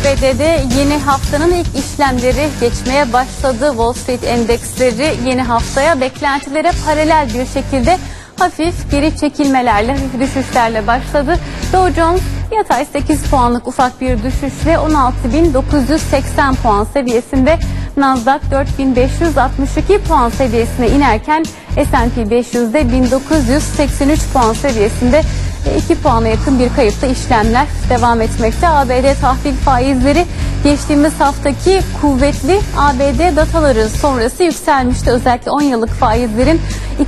ABD'de yeni haftanın ilk işlemleri geçmeye başladı. Wall Street endeksleri yeni haftaya beklentilere paralel bir şekilde hafif geri çekilmelerle, hafif düşüşlerle başladı. Dow Jones yatay 8 puanlık ufak bir düşüşle 16.980 puan seviyesinde Nasdaq 4562 puan seviyesine inerken S&P 500'de 1983 puan seviyesinde 2 puana yakın bir kayıpta işlemler devam etmekte. ABD tahvil faizleri geçtiğimiz haftaki kuvvetli ABD dataları sonrası yükselmişti. Özellikle 10 yıllık faizlerin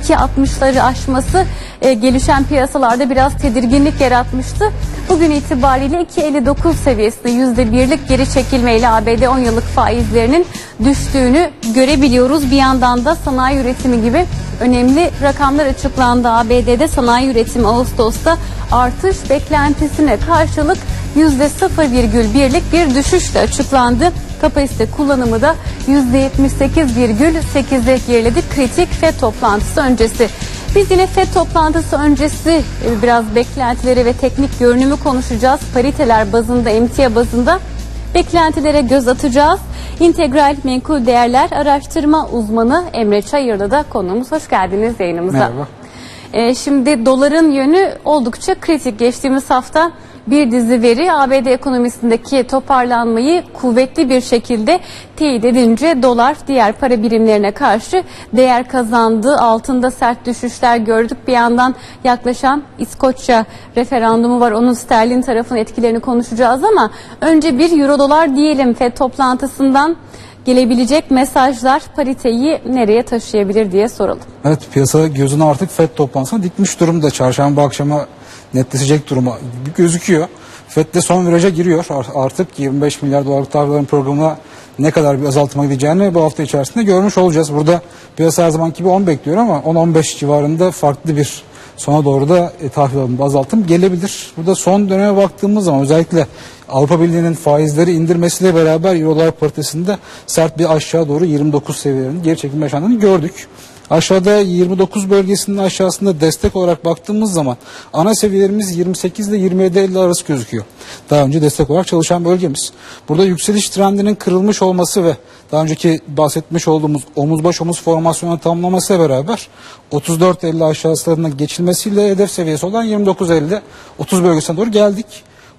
2.60'ları aşması e, gelişen piyasalarda biraz tedirginlik yaratmıştı. Bugün itibariyle 2.59 seviyesinde %1'lik geri çekilmeyle ABD 10 yıllık faizlerinin düştüğünü görebiliyoruz. Bir yandan da sanayi üretimi gibi önemli rakamlar açıklandı. ABD'de sanayi üretimi Ağustos'ta artış beklentisine karşılık %0,1'lik bir düşüşle açıklandı. Kapasite kullanımı da %78,8'e geriledi. Kritik FED toplantısı öncesi. Biz yine FED toplantısı öncesi e, biraz beklentileri ve teknik görünümü konuşacağız. Pariteler bazında, emtia bazında beklentilere göz atacağız. İntegral Menkul Değerler Araştırma Uzmanı Emre Çayırlı da konuğumuz. Hoş geldiniz yayınımıza. Merhaba. Ee, şimdi doların yönü oldukça kritik. Geçtiğimiz hafta bir dizi veri ABD ekonomisindeki toparlanmayı kuvvetli bir şekilde teyit edince dolar diğer para birimlerine karşı değer kazandı. Altında sert düşüşler gördük. Bir yandan yaklaşan İskoçya referandumu var. Onun sterlin tarafının etkilerini konuşacağız ama önce bir euro dolar diyelim FED toplantısından gelebilecek mesajlar pariteyi nereye taşıyabilir diye soralım. Evet piyasa gözünü artık FED toplantısına dikmiş durumda. Çarşamba akşama netleşecek duruma gözüküyor. FED de son viraja giriyor. Artık 25 milyar dolarlık tahvillerin programına ne kadar bir azaltma gideceğini bu hafta içerisinde görmüş olacağız. Burada piyasa her zamanki gibi 10 bekliyor ama 10-15 civarında farklı bir sona doğru da e, tahvil alımında azaltım gelebilir. Burada son döneme baktığımız zaman özellikle Avrupa Birliği'nin faizleri indirmesiyle beraber Eurolar paritesinde sert bir aşağı doğru 29 seviyelerinin geri çekilme yaşandığını gördük. Aşağıda 29 bölgesinin aşağısında destek olarak baktığımız zaman ana seviyelerimiz 28 ile 27 50 arası gözüküyor. Daha önce destek olarak çalışan bölgemiz. Burada yükseliş trendinin kırılmış olması ve daha önceki bahsetmiş olduğumuz omuz baş omuz formasyonu tamamlamasıyla beraber 34-50 aşağısına geçilmesiyle hedef seviyesi olan 29-50 30 bölgesine doğru geldik.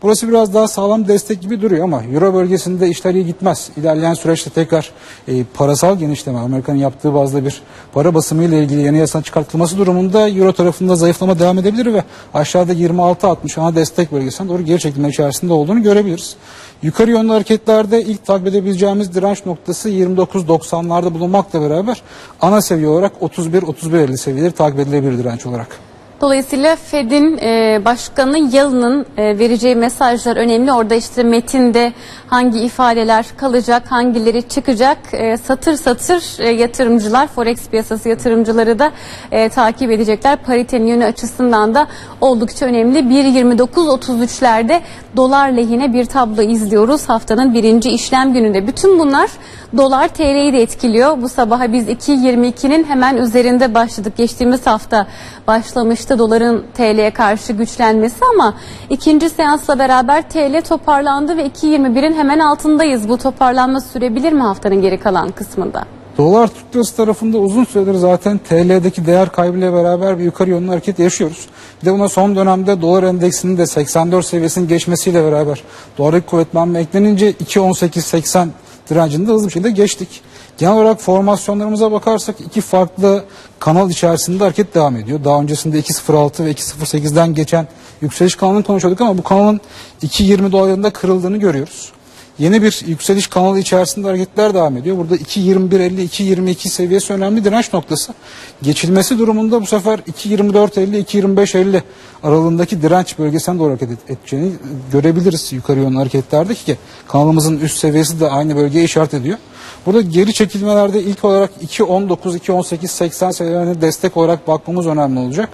Burası biraz daha sağlam destek gibi duruyor ama Euro bölgesinde işler iyi gitmez. İlerleyen süreçte tekrar e, parasal genişleme, Amerika'nın yaptığı bazda bir para basımı ile ilgili yeni yasa çıkartılması durumunda Euro tarafında zayıflama devam edebilir ve aşağıda 26-60 ana destek bölgesine doğru geri çekilme içerisinde olduğunu görebiliriz. Yukarı yönlü hareketlerde ilk takip edebileceğimiz direnç noktası 29-90'larda bulunmakla beraber ana seviye olarak 31-31-50 seviyeleri takip edilebilir direnç olarak. Dolayısıyla Fed'in e, başkanı Yalın'ın e, vereceği mesajlar önemli. Orada işte metinde hangi ifadeler kalacak, hangileri çıkacak e, satır satır e, yatırımcılar, forex piyasası yatırımcıları da e, takip edecekler. Paritenin yönü açısından da oldukça önemli. 1.29.33'lerde dolar lehine bir tablo izliyoruz haftanın birinci işlem gününde. Bütün bunlar dolar TL'yi de etkiliyor. Bu sabaha biz 2.22'nin hemen üzerinde başladık. Geçtiğimiz hafta başlamıştı doların TL'ye karşı güçlenmesi ama ikinci seansla beraber TL toparlandı ve 2.21'in hemen altındayız. Bu toparlanma sürebilir mi haftanın geri kalan kısmında? Dolar Türk lirası tarafında uzun süredir zaten TL'deki değer kaybıyla beraber bir yukarı yönlü hareket yaşıyoruz. Bir de buna son dönemde dolar endeksinin de 84 seviyesinin geçmesiyle beraber dolardaki kuvvetlenme eklenince 2.18-80 direncinde hızlı bir şekilde geçtik. Genel olarak formasyonlarımıza bakarsak iki farklı kanal içerisinde hareket devam ediyor. Daha öncesinde 2.06 ve 2.08'den geçen yükseliş kanalını konuşuyorduk ama bu kanalın 2.20 dolarlarında kırıldığını görüyoruz. Yeni bir yükseliş kanalı içerisinde hareketler devam ediyor. Burada 2.21.50, 2.22 seviyesi önemli direnç noktası. Geçilmesi durumunda bu sefer 2.24.50, 2.25.50 aralığındaki direnç bölgesine doğru hareket edeceğini görebiliriz yukarı yönlü hareketlerde ki kanalımızın üst seviyesi de aynı bölgeye işaret ediyor. Burada geri çekilmelerde ilk olarak 2.19, 2.18, 80 seviyelerine destek olarak bakmamız önemli olacak.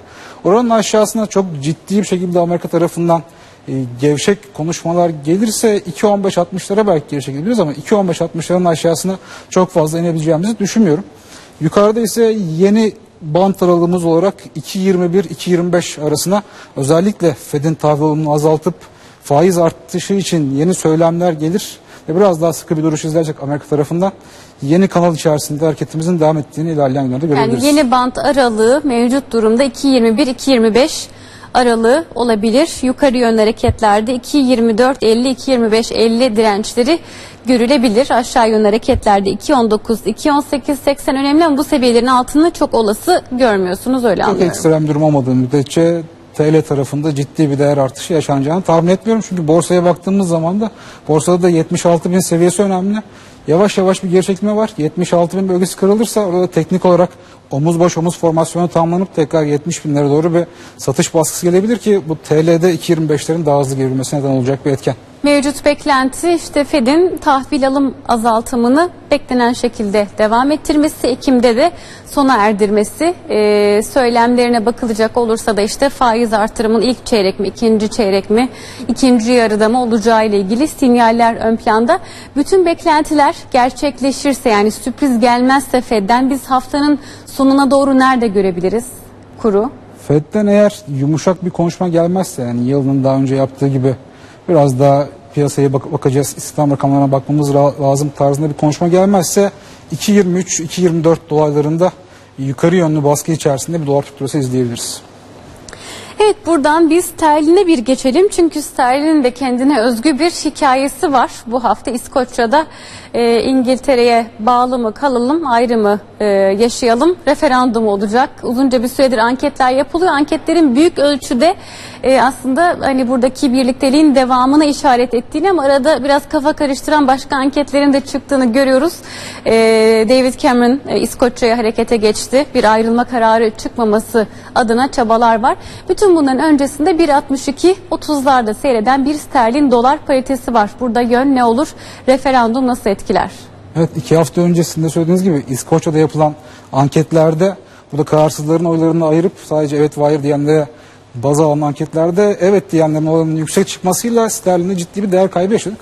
Oranın aşağısına çok ciddi bir şekilde Amerika tarafından e, gevşek konuşmalar gelirse 2.15-60'lara belki geri çekebiliriz ama 2.15-60'ların aşağısına çok fazla inebileceğimizi düşünmüyorum. Yukarıda ise yeni bant aralığımız olarak 2.21-2.25 arasına özellikle Fed'in tahvil alımını azaltıp faiz artışı için yeni söylemler gelir ve biraz daha sıkı bir duruş izleyecek Amerika tarafından yeni kanal içerisinde hareketimizin devam ettiğini ilerleyen günlerde görebiliriz. Yani yeni bant aralığı mevcut durumda 2.21-2.25 aralığı olabilir. Yukarı yönlü hareketlerde 2.24-50-2.25-50 dirençleri görülebilir. Aşağı yönlü hareketlerde 2.19-2.18-80 önemli ama bu seviyelerin altını çok olası görmüyorsunuz öyle Çok anlıyorum. ekstrem bir durum olmadığı müddetçe TL tarafında ciddi bir değer artışı yaşanacağını tahmin etmiyorum. Çünkü borsaya baktığımız zaman da borsada da 76 bin seviyesi önemli. Yavaş yavaş bir geri çekilme var. 76 bin bölgesi kırılırsa orada teknik olarak omuz baş omuz formasyonu tamamlanıp tekrar 70 binlere doğru bir satış baskısı gelebilir ki bu TL'de 2.25'lerin daha hızlı gevrilmesine neden olacak bir etken. Mevcut beklenti işte Fed'in tahvil alım azaltımını beklenen şekilde devam ettirmesi, Ekim'de de sona erdirmesi. Ee, söylemlerine bakılacak olursa da işte faiz artırımın ilk çeyrek mi, ikinci çeyrek mi, ikinci yarıda mı olacağı ile ilgili sinyaller ön planda. Bütün beklentiler gerçekleşirse yani sürpriz gelmezse Fed'den biz haftanın sonuna doğru nerede görebiliriz kuru? Fed'den eğer yumuşak bir konuşma gelmezse yani yılın daha önce yaptığı gibi biraz daha piyasaya bak- bakacağız, istihdam rakamlarına bakmamız lazım tarzında bir konuşma gelmezse 2.23-2.24 dolarlarında yukarı yönlü baskı içerisinde bir dolar tutulması izleyebiliriz. Evet buradan biz sterline bir geçelim. Çünkü sterlinin de kendine özgü bir hikayesi var. Bu hafta İskoçya'da e, İngiltere'ye bağlı mı kalalım ayrı mı e, yaşayalım referandum olacak. Uzunca bir süredir anketler yapılıyor. Anketlerin büyük ölçüde e, aslında hani buradaki birlikteliğin devamına işaret ettiğini ama arada biraz kafa karıştıran başka anketlerin de çıktığını görüyoruz. E, David Cameron e, İskoçya'ya harekete geçti. Bir ayrılma kararı çıkmaması adına çabalar var. Bütün bunların öncesinde 1.62-30'larda seyreden bir sterlin dolar paritesi var. Burada yön ne olur? Referandum nasıl etkiler? Evet iki hafta öncesinde söylediğiniz gibi İskoçya'da yapılan anketlerde burada kararsızların oylarını ayırıp sadece evet ve hayır diyenlere baz alan anketlerde evet diyenlerin oranının yüksek çıkmasıyla sterlinde ciddi bir değer kaybı yaşadık.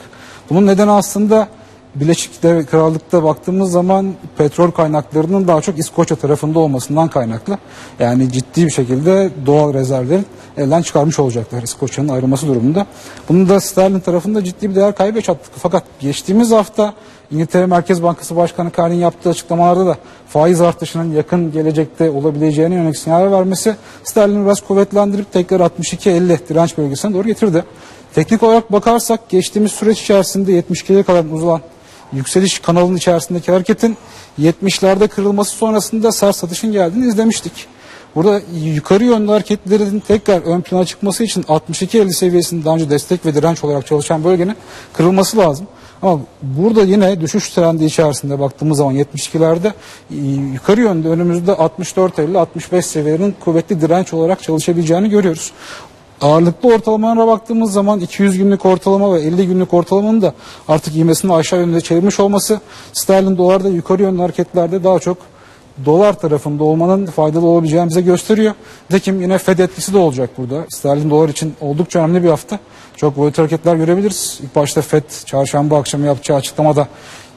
Bunun nedeni aslında Birleşik Devlet Krallık'ta baktığımız zaman petrol kaynaklarının daha çok İskoçya tarafında olmasından kaynaklı. Yani ciddi bir şekilde doğal rezervlerin elden çıkarmış olacaklar İskoçya'nın ayrılması durumunda. Bunun da sterlin tarafında ciddi bir değer kaybı yaşattık. Fakat geçtiğimiz hafta İngiltere Merkez Bankası Başkanı Karin yaptığı açıklamalarda da faiz artışının yakın gelecekte olabileceğine yönelik sinyal vermesi sterlini biraz kuvvetlendirip tekrar 62-50 direnç bölgesine doğru getirdi. Teknik olarak bakarsak geçtiğimiz süreç içerisinde 72'ye kadar uzanan yükseliş kanalının içerisindeki hareketin 70'lerde kırılması sonrasında sert satışın geldiğini izlemiştik. Burada yukarı yönlü hareketlerin tekrar ön plana çıkması için 62-50 seviyesinin daha önce destek ve direnç olarak çalışan bölgenin kırılması lazım. Ama burada yine düşüş trendi içerisinde baktığımız zaman 72'lerde e, yukarı yönde önümüzde 64-50-65 seviyelerinin kuvvetli direnç olarak çalışabileceğini görüyoruz. Ağırlıklı ortalamalara baktığımız zaman 200 günlük ortalama ve 50 günlük ortalamanın da artık ivmesini aşağı yönde çevirmiş olması sterlin dolarda yukarı yönlü hareketlerde daha çok dolar tarafında olmanın faydalı olabileceğini bize gösteriyor. Nitekim yine Fed etkisi de olacak burada. Sterlin dolar için oldukça önemli bir hafta. Çok boyutlu hareketler görebiliriz. İlk başta Fed çarşamba akşamı yapacağı açıklamada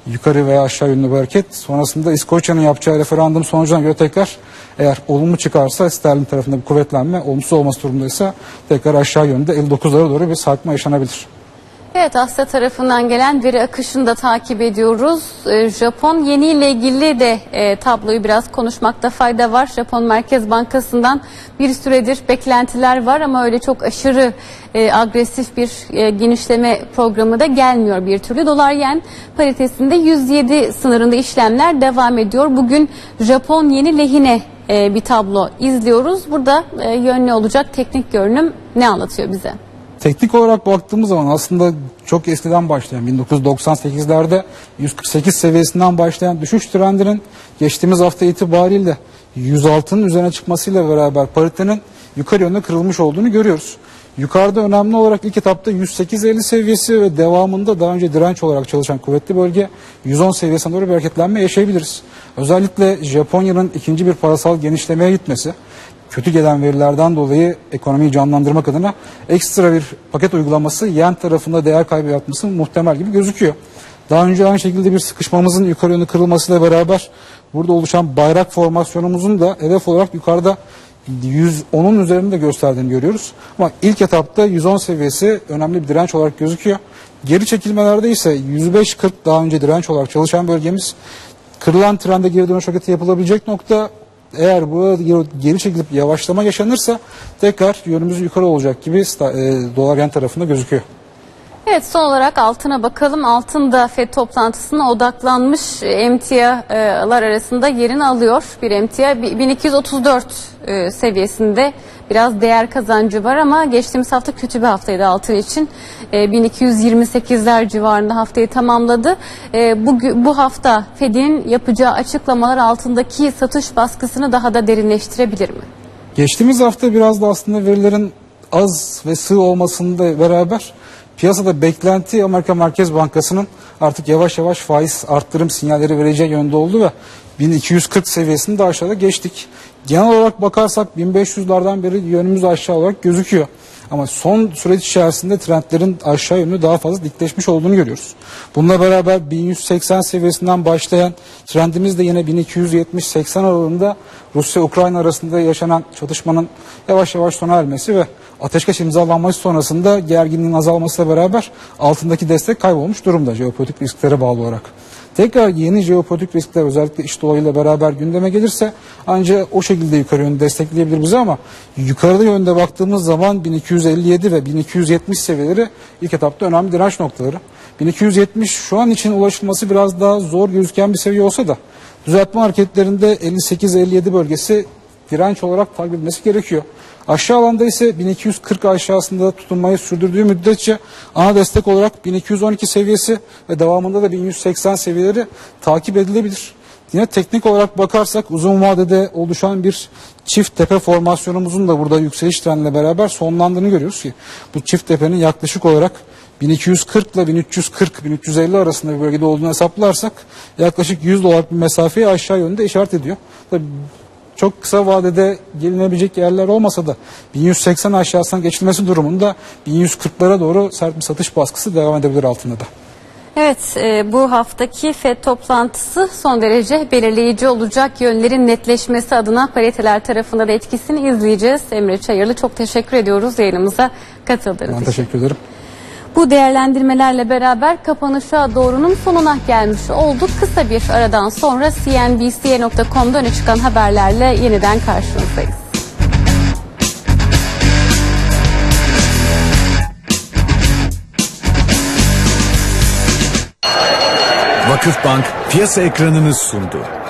yukarı veya aşağı yönlü bir hareket. Sonrasında İskoçya'nın yapacağı referandum sonucuna göre tekrar eğer olumlu çıkarsa sterlin tarafında bir kuvvetlenme, olumsuz olması durumundaysa tekrar aşağı yönde 59'lara doğru bir sarkma yaşanabilir. Evet Asya tarafından gelen veri akışını da takip ediyoruz. Ee, Japon yeniyle ilgili de e, tabloyu biraz konuşmakta fayda var. Japon Merkez Bankası'ndan bir süredir beklentiler var ama öyle çok aşırı e, agresif bir e, genişleme programı da gelmiyor bir türlü. Dolar yen paritesinde 107 sınırında işlemler devam ediyor. Bugün Japon yeni lehine bir tablo izliyoruz. Burada e, yönlü olacak teknik görünüm ne anlatıyor bize? Teknik olarak baktığımız zaman aslında çok eskiden başlayan 1998'lerde 148 seviyesinden başlayan düşüş trendinin geçtiğimiz hafta itibariyle 106'nın üzerine çıkmasıyla beraber paritenin yukarı yönde kırılmış olduğunu görüyoruz. Yukarıda önemli olarak ilk etapta 108.50 seviyesi ve devamında daha önce direnç olarak çalışan kuvvetli bölge 110 seviyesine doğru bir hareketlenme yaşayabiliriz. Özellikle Japonya'nın ikinci bir parasal genişlemeye gitmesi kötü gelen verilerden dolayı ekonomiyi canlandırmak adına ekstra bir paket uygulaması yen tarafında değer kaybı yapması muhtemel gibi gözüküyor. Daha önce aynı şekilde bir sıkışmamızın yukarı yönlü kırılmasıyla beraber burada oluşan bayrak formasyonumuzun da hedef olarak yukarıda 110'un üzerinde gösterdiğini görüyoruz. Ama ilk etapta 110 seviyesi önemli bir direnç olarak gözüküyor. Geri çekilmelerde ise 105-40 daha önce direnç olarak çalışan bölgemiz kırılan trende geri dönüş hareketi yapılabilecek nokta eğer bu geri çekilip yavaşlama yaşanırsa tekrar yönümüz yukarı olacak gibi e, dolar yen tarafında gözüküyor. Evet son olarak altına bakalım. Altın da FED toplantısına odaklanmış e, emtialar arasında yerini alıyor. Bir emtia bi- 1234 e, seviyesinde biraz değer kazancı var ama geçtiğimiz hafta kötü bir haftaydı altın için. E, 1228'ler civarında haftayı tamamladı. E, Bu, bu hafta FED'in yapacağı açıklamalar altındaki satış baskısını daha da derinleştirebilir mi? Geçtiğimiz hafta biraz da aslında verilerin az ve sığ olmasında beraber piyasada beklenti Amerika Merkez Bankası'nın artık yavaş yavaş faiz arttırım sinyalleri vereceği yönde oldu ve 1240 seviyesini de aşağıda geçtik. Genel olarak bakarsak 1500'lerden beri yönümüz aşağı olarak gözüküyor. Ama son süreç içerisinde trendlerin aşağı yönlü daha fazla dikleşmiş olduğunu görüyoruz. Bununla beraber 1180 seviyesinden başlayan trendimiz de yine 1270-80 aralığında Rusya-Ukrayna arasında yaşanan çatışmanın yavaş yavaş sona ermesi ve ateşkes imzalanması sonrasında gerginliğin azalmasıyla beraber altındaki destek kaybolmuş durumda jeopolitik risklere bağlı olarak. Tekrar yeni jeopolitik riskler özellikle iş dolayıyla beraber gündeme gelirse ancak o şekilde yukarı yönde destekleyebilir bizi ama yukarıda yönde baktığımız zaman 1257 ve 1270 seviyeleri ilk etapta önemli direnç noktaları. 1270 şu an için ulaşılması biraz daha zor gözüken bir seviye olsa da düzeltme hareketlerinde 58-57 bölgesi direnç olarak takip edilmesi gerekiyor. Aşağı alanda ise 1240 aşağısında tutunmayı sürdürdüğü müddetçe ana destek olarak 1212 seviyesi ve devamında da 1180 seviyeleri takip edilebilir. Yine teknik olarak bakarsak uzun vadede oluşan bir çift tepe formasyonumuzun da burada yükseliş trendine beraber sonlandığını görüyoruz ki bu çift tepenin yaklaşık olarak 1240 ile 1340-1350 arasında bir bölgede olduğunu hesaplarsak yaklaşık 100 dolarlık bir mesafeyi aşağı yönde işaret ediyor. Tabii çok kısa vadede gelinebilecek yerler olmasa da 1180 aşağısına geçilmesi durumunda 1140'lara doğru sert bir satış baskısı devam edebilir altında da. Evet, e, bu haftaki FED toplantısı son derece belirleyici olacak. Yönlerin netleşmesi adına pariteler tarafında da etkisini izleyeceğiz. Emre Çayırlı çok teşekkür ediyoruz yayınımıza katıldığınız Ben için. teşekkür ederim. Bu değerlendirmelerle beraber kapanışa doğrunun sonuna gelmiş olduk. Kısa bir aradan sonra cnbc.com'da öne çıkan haberlerle yeniden karşınızdayız. Vakıfbank piyasa ekranını sundu.